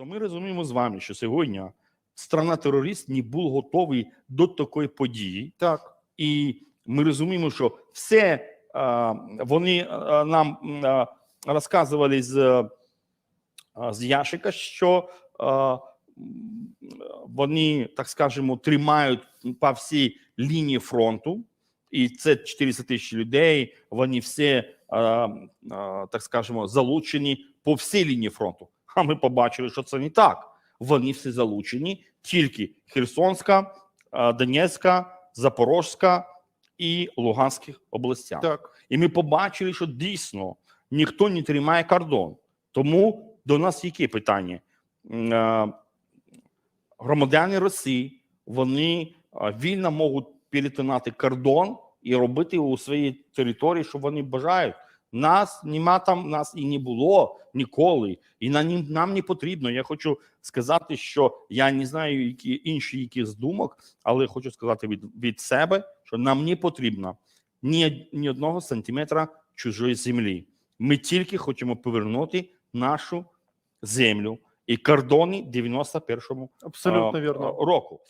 Тобто ми розуміємо з вами, що сьогодні страна терорист не був готовий до такої події, Так. і ми розуміємо, що все а, вони а, нам а, розказували з, а, з Яшика, що а, вони, так скажемо, тримають по всій лінії фронту, і це 400 тисяч людей. Вони всі, так скажемо, залучені по всій лінії фронту. А ми побачили, що це не так. Вони всі залучені тільки Херсонська, Донецька, Запорозька і Луганських областях. Так. І ми побачили, що дійсно ніхто не тримає кордон. Тому до нас які питання? Е, Громадяни Росії вони е, вільно можуть перетинати кордон і робити у своїй території, що вони бажають. Нас нема там, нас і не було ніколи, і нам, нам не потрібно. Я хочу сказати, що я не знаю, які інші якісь думок, але хочу сказати від, від себе, що нам не потрібно ні, ні одного сантиметра чужої землі. Ми тільки хочемо повернути нашу землю і кордони 91-му Абсолютно а, вірно. року.